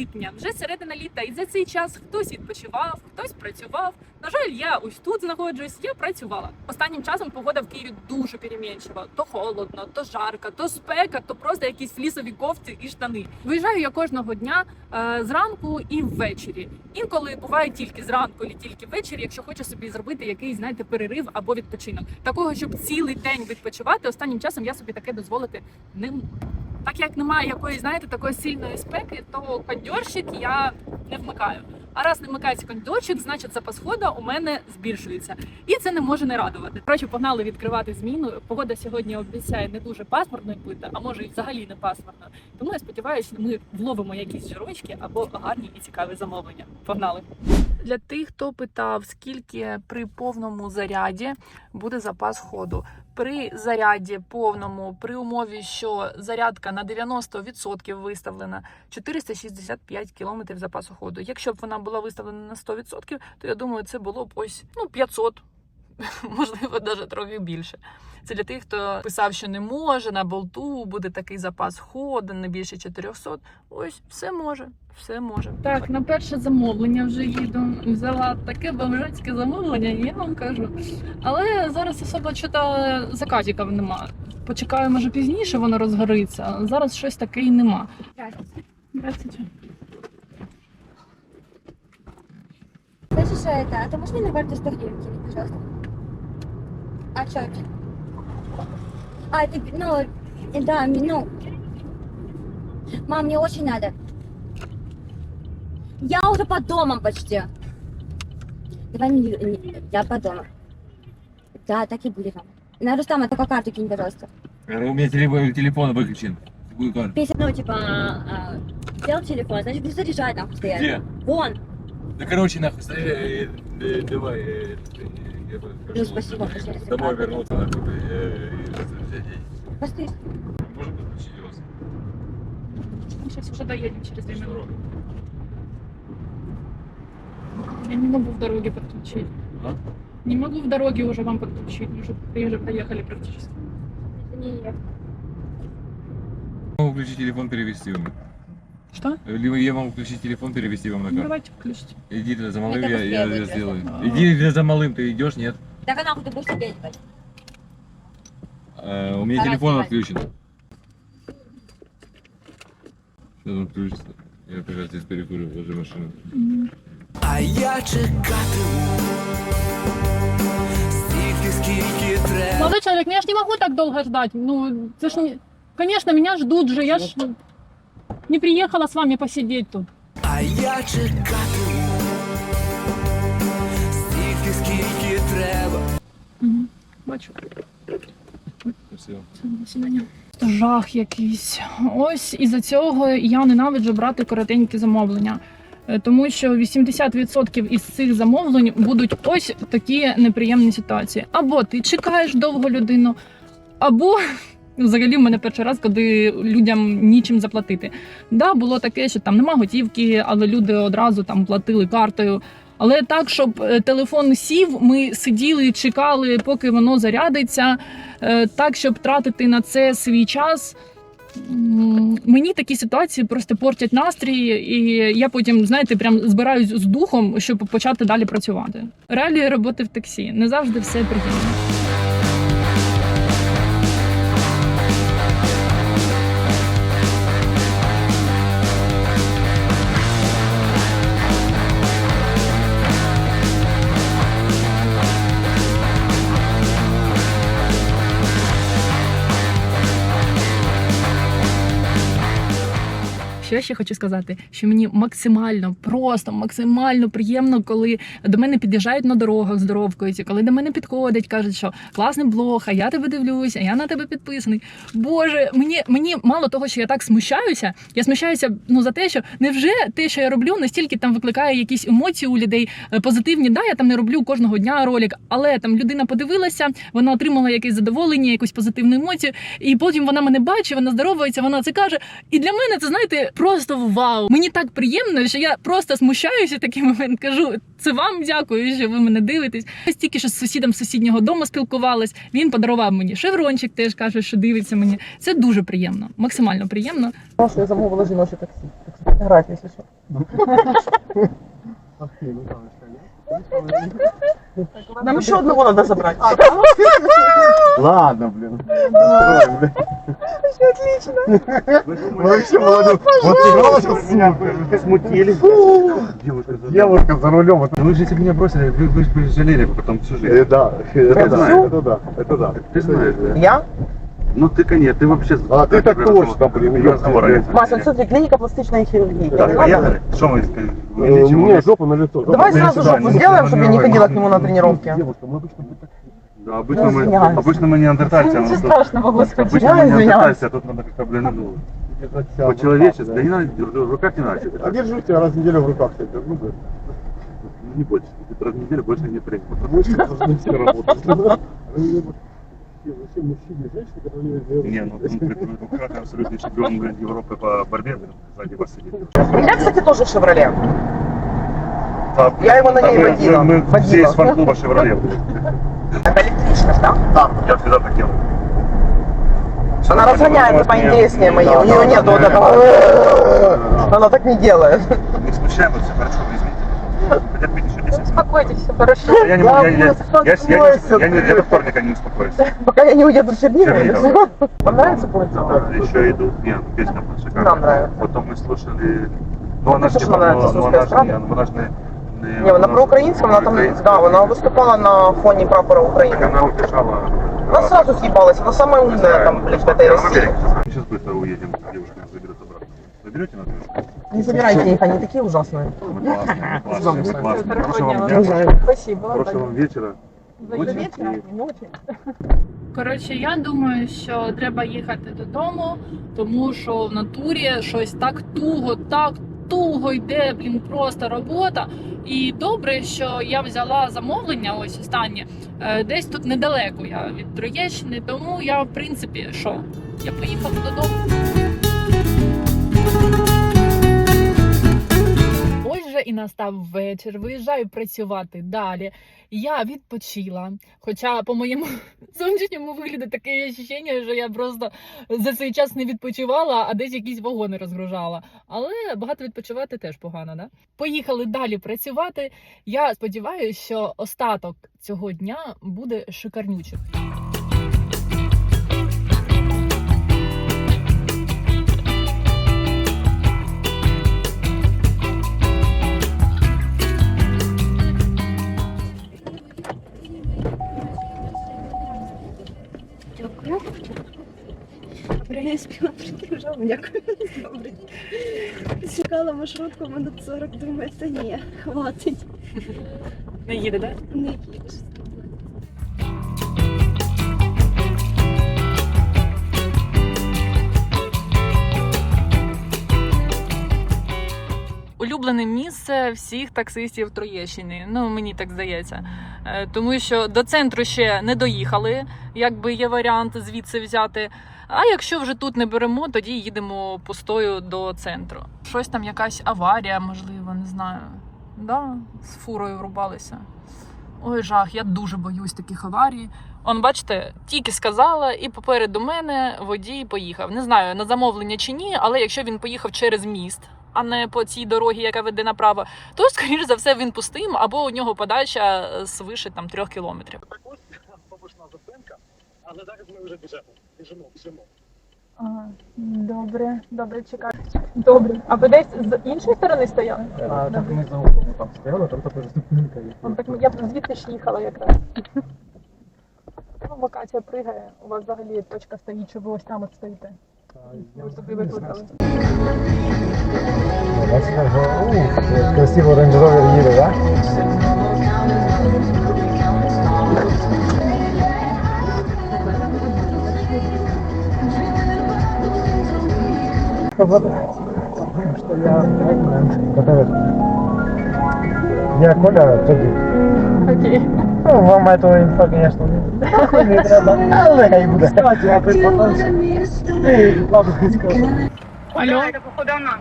липня, вже середина літа, і за цей час хтось відпочивав, хтось працював. Жаль, я ось тут знаходжусь, я працювала. Останнім часом погода в Києві дуже перемінчива. То холодно, то жарко, то спека, то просто якісь флісові кофти і штани. Виїжджаю я кожного дня е, зранку і ввечері. Інколи буває тільки зранку, і тільки ввечері, якщо хочу собі зробити якийсь, знаєте, перерив або відпочинок. Такого, щоб цілий день відпочивати, останнім часом я собі таке дозволити не. Так як немає якоїсь, знаєте, такої сильної спеки, то кондьорщик я не вмикаю. А раз не вмикається кондьорщик, значить запас хода у мене збільшується. І це не може не радувати. Коротше, погнали відкривати зміну. Погода сьогодні обіцяє не дуже пасмурною бути, а може і взагалі не пасмурною. Тому я сподіваюся, ми вловимо якісь жирочки або гарні і цікаві замовлення. Погнали! Для тих, хто питав, скільки при повному заряді буде запас ходу. При заряді повному, при умові, що зарядка на 90% виставлена, 465 км запасу ходу. Якщо б вона була виставлена на 100%, то я думаю, це було б ось ну 500, можливо, навіть трохи більше. Це для тих, хто писав, що не може на болту буде такий запас ходу, не більше 400. Ось все може, все може. Так, на перше замовлення вже їду. Взяла таке бомжацьке замовлення, я вам кажу. Але зараз особо чого заказиків нема. Почекаю, може пізніше воно розгориться. а Зараз щось таке і нема. Здравствуйте. Слышишь, это, а ты можешь мне на карту 100 гривен кинуть, пожалуйста? А чё? А, ты, ну, да, ну. Мам, мне очень надо. Я уже под домом почти. Давай мне, не- я под домом. Да, так и будет. На Рустама только карту кинь, пожалуйста. У меня телефон, телефон выключен. Какую карту? 50, ну, типа, а, взял телефон, значит, будешь заряжать там постоянно. Где? Вон. Да короче, нахуй, э, э, э, давай. Ну, спасибо, домой. пожалуйста. Домой вернуться, нахуй, и взять деньги. Постой. Можно подключить вас? Сейчас уже доедем через две минуты. Я не могу в дороге подключить. А? Не могу в дороге уже вам подключить. Мы уже, мы уже поехали практически. Это не я. Могу включить телефон, перевести вам. Что? Либо я могу включить телефон, перевести вам на Ну, карту. давайте включите. Иди ты за малым, Это я, я, быстрее я будет, сделаю. да. Иди ты за малым, ты идешь, нет? Так а нахуй ты будешь сидеть, блядь? А, у меня Давай, телефон давай. отключен. Сейчас он включится. Я опять здесь перекурю возле машины. А я чекатиму стільки, скільки треба. Молодой человек, ну я ж не могу так долго ждать. Ну, это ж не... Конечно, меня ждут же. Я ж не приехала с вами посидеть тут. А я чекатиму стільки, скільки треба. Угу. Бачу. До свидання. Жах якийсь. Ось із-за цього я ненавиджу брати коротенькі замовлення. Е, Тому що 80% із цих замовлень будуть ось такі неприємні ситуації. Або ти чекаєш довго людину, або взагалі в мене перший раз, коли людям нічим заплатити. Да, було таке, що там нема готівки, але люди одразу там платили картою. Але так, щоб е, телефон сів, ми сиділи, чекали, поки воно зарядиться. Е, так, щоб тратити на це свій час. Мені такі ситуації просто портять настрій, і я потім, знаєте, прям збираюсь з духом, щоб почати далі працювати. Реалії роботи в таксі не завжди все приємно. Що я ще хочу сказати, що мені максимально, просто максимально приємно, коли до мене під'їжджають на дорогах, здоровкаються, коли до мене підходять, кажуть, що класний блог, а я тебе дивлюся, я на тебе підписаний. Боже, мені мені мало того, що я так смущаюся. Я смущаюся ну за те, що невже те, що я роблю, настільки там викликає якісь емоції у людей е, позитивні. Да, я там не роблю кожного дня ролик, але там людина подивилася, вона отримала якесь задоволення, якусь позитивну емоцію, і потім вона мене бачить, вона здоровається, вона це каже. І для мене це знаєте просто вау. Мені так приємно, що я просто смущаюся такий момент. Кажу, це вам дякую, що ви мене дивитесь. Ось тільки що з сусідом з сусіднього дому спілкувалась. Він подарував мені шеврончик, теж каже, що дивиться мені. Це дуже приємно, максимально приємно. Що я замовила жіноче таксі. Таксі фотографії, якщо що. Нам ще одного треба забрати. Ладно, блин. Отлично. Вы вообще молодец. Вот играла сейчас меня смутили. Девушка за рулем. вот. Ну вы же если бы меня бросили, вы, вы бы жалели бы потом всю жизнь. Э, Да, это да, знаю. это да, это да. Ты знаешь, да? Я? Ну ты, конечно, ты вообще... А ты так точно, блин, ёпта. Вася, це для клініка пластичної хірургії. Так, поехали. Что мы искали? Вы Э, ничего Мне не- жопу на лицо. Давай Давай сразу сюда, жопу не сделаем, нужно чтобы я не давай. ходила к нему на тренировки. Девушка, мы обычно бы так- Да, обычно, мы, извиняюсь. обычно мы неандертальцы. а Ничего тут- страшного, господи. Обычно Я мы извиняюсь. неандертальцы, а тут надо как-то, блин, ну, держать себя в по-человечески. руках, Да не надо, в руках не надо. что-то. А держу тебя раз в неделю в руках, я держу, блин. Не больше. Ты раз в неделю больше не тренинг. Мышцы должны все работать. Вообще мужчины и женщины, которые не Не, ну, ну, при- при руках абсолютный чемпион Европы по борьбе, сзади вас сидит. У меня, кстати, тоже «Шевроле». А, Я его на ней мы- водила. Мы, мы Водила. все из фан-клуба «Шевроле». Это электричность, да? Да, я всегда так делал. Она разгоняется поинтереснее моей. У нее нет вот этого. Она так не делает. Не смущаем, все хорошо, извините. Хотя бы еще 10 минут. Успокойтесь, все хорошо. Я не Я могу, я, я, я, я, я, не- я до вторника не успокоюсь. Пока я не уеду в Чернигов. Вам нравится? Вот еще идут, нет, песня была шикарная. Нам нравится. Потом мы слушали, ну она ж Тоже типа, ну, ну, она ж эстрада? не, вона вона про українському, вона там, да, вона выступала на фоне прапора Так Украины. она убежала. Она сразу съебалась, она самая умная там, блин, в этой России. Сейчас быстро уедем, девушка нас заберет обратно. Заберете нас? девушка? Не забирайте их, они такие ужасные. Мы классные, мы классные, мы классные. Хорошего Хорошего вам дня. дня, Спасибо. хорошего вам вечера. Ночи и- Коротше, я думаю, що треба їхати додому, тому що в натурі щось так туго, так туго йде, блін, просто робота. І добре, що я взяла замовлення, ось останнє, е, десь тут недалеко я від Троєщини, тому я, в принципі, що, я поїхала додому. Настав вечір. Виїжджаю працювати далі. Я відпочила. Хоча по моєму зовнішньому вигляду таке відчуття, що я просто за цей час не відпочивала, а десь якісь вагони розгружала. Але багато відпочивати теж погано, да? Поїхали далі працювати. Я сподіваюся, що остаток цього дня буде шикарнючим. Дякую. Добре, я спіла прийти вже, дякую. Добре. Чекала маршрутку минут 40, думаю, це ні, хватить. Не їде, да? Не їдеш. Улюблене місце всіх таксистів Троєщини. Ну мені так здається. Е, Тому що до центру ще не доїхали, якби є варіант звідси взяти. А якщо вже тут не беремо, тоді їдемо пустою до центру. Щось там, якась аварія, можливо, не знаю. Да, з фурою врубалися. Ой, жах, я дуже боюсь таких аварій. Он, бачите, тільки сказала, і попереду мене водій поїхав. Не знаю, на замовлення чи ні, але якщо він поїхав через міст, а не по цій дорогі, яка веде направо, то скоріш за все він пустим, або у нього подача свише там трьох кілометрів. також автобусна зупинка, але зараз ми вже біжимо. Біжимо, біжимо. Добре, добре, чекаю. Добре. А ви десь з іншої сторони стояли? А, так мы за углом там стояли, там такая зупинка есть. Он так я б звідти ж їхала якраз. Ну, локація пригає. У вас взагалі точка стоїть, що ви ось там от стоїте. Ви собі. Красиво Rover їде, да? Что я. Я Коля тоді. Ну, вам этого інфа, конечно, не, треба. Але. Кстати, а ладно, не скажу. Алло, это походу она.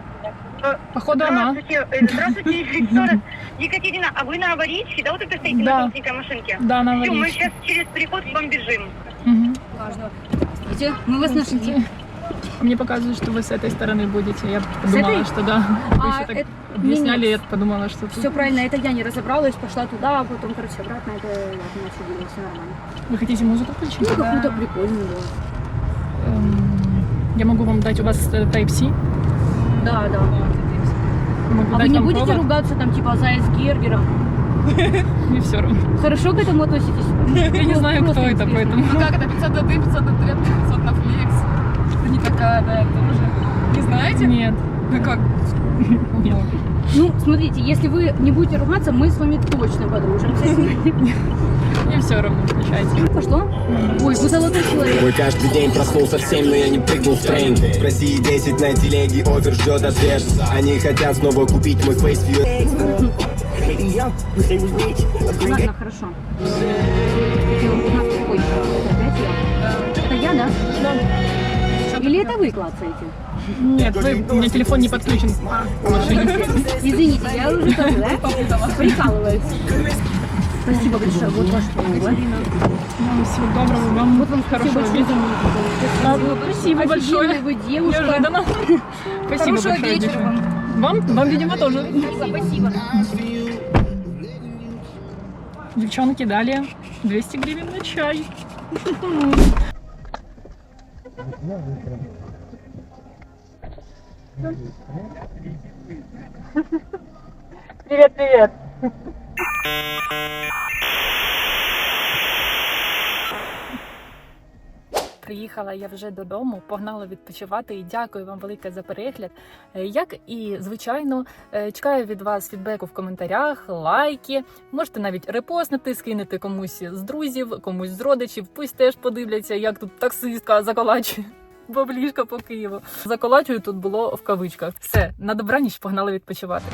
Походу она. Здравствуйте, э, раз. Екатерина, а вы на аварийке, да, вот это стоите Да. на желтенькой машинке? Да, на Все, мы аварийке. сейчас через переход к вам бежим. Мгм. Здравствуйте. Мы вас нашли. Мне показывают, что вы с этой стороны будете. Я подумала, этой? что да. Вы а, еще так это... объясняли, нет, я подумала, что... Все тут... правильно, это я не разобралась, пошла туда, а потом, короче, обратно, это я все нормально. Вы хотите музыку включить? Ну, какую-то да. прикольную, да. Эм, я могу вам дать, у вас э, Type-C? Да, да. Могу а вы не будете провод? ругаться там, типа, заяц Гергером? Мне все равно. Хорошо к этому относитесь? Я не знаю, кто это, поэтому... Как это? 500 52, 53, 53. Такая, да, это уже. Не знаете? Нет. Ну как? Нет. Ну, смотрите, если вы не будете ругаться, мы с вами точно подружимся. Мне все равно, включайте. Пошло? Ой, вы золотой человек. Ой, каждый день проснулся в 7, но я не прыгнул в трейн Спроси 10 на телеге, овер ждет ответ Они хотят снова купить мой фейсвью Ладно, хорошо. Хотела узнать, ой, это опять я? Это я, да? Да. Или это вы клацаете? Нет, вы, у меня телефон не подключен к машине. Извините, я уже тоже, да? Прикалываюсь. Спасибо большое, вот ваш провод. Вам всего доброго, вам Вот вам спасибо хорошего вечера. музыку. Спасибо большое. Вы девушка. Неожиданно. Спасибо Хорошего большое. вечера вам. Вам? Вам, видимо, тоже. Спасибо. Девчонки дали 200 гривен на чай. Привет, привет. Приїхала я вже додому, погнала відпочивати і дякую вам велике за перегляд. Е, Як і звичайно, е, чекаю від вас фідбеку в коментарях, лайки. Можете навіть репостнути, скинути комусь з друзів, комусь з родичів. Пусть теж подивляться, як тут таксистка заколачує. Баблішка по Києву. Заколачую тут було в кавичках. Все, на добраніч погнали відпочивати.